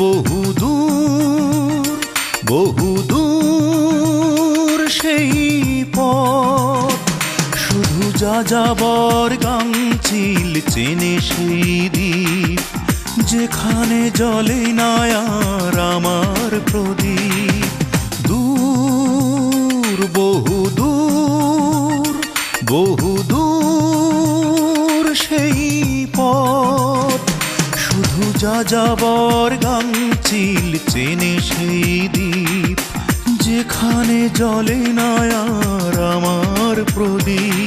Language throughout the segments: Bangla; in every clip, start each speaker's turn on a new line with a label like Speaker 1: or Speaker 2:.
Speaker 1: বহুদূর বহুদূর সেই পথ। শুধু যা গাং গাংচিল চেনে সেই দ্বীপ, যেখানে জলে নায়ার আমার প্রদীপ। দূর, বহুদূর, বহু শুধু যা চিল গাংচিল চেনে সেই দ্বীপ যেখানে জলে নয়ার আমার প্রদীপ।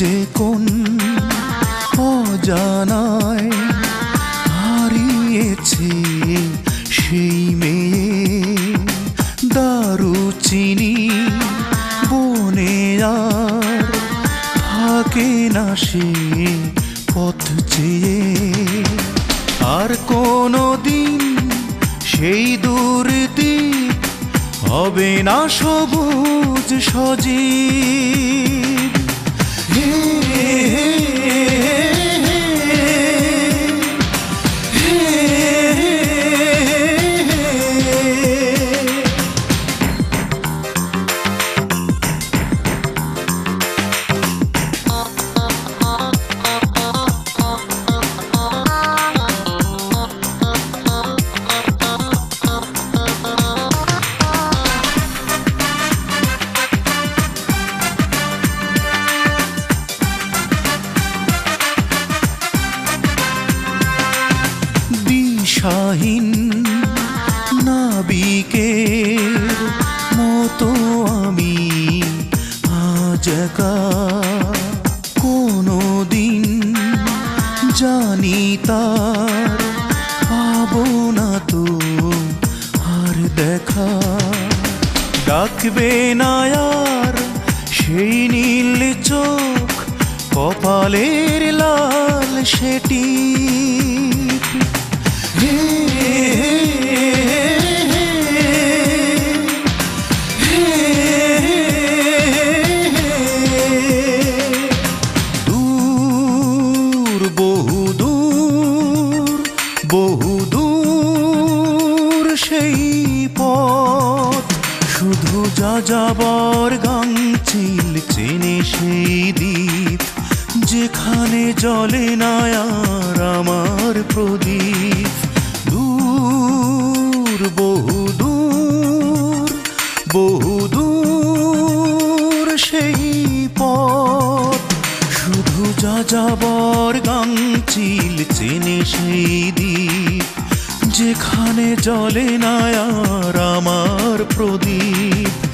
Speaker 1: যে কোন অজানায় হারিয়েছে সেই মেয়ে দারুচিনি বনে আর থাকে না সে পথ চেয়ে। আর কোনো দিন সেই দূর হবে না সবুজ সজীব। হে। দিশাহীন নাবিকের মতো আমি আজকা কোনো দিন জানি তার পাবো না তো আর দেখা। ডাকবে না সেই নীল চোখ, কপালের লাল সেটি। পথ শুধু যা যাবার গাংচিল চেনে সেই দ্বীপ, যেখানে জলে নায়ার আমার প্রদীপ। দূর, বহু দূর বহু দূর সেই পথ। শুধু যা যাবর গাংচিল চেনে সেই দ্বীপ যেখানে জলে নায়ার আমার প্রদীপ।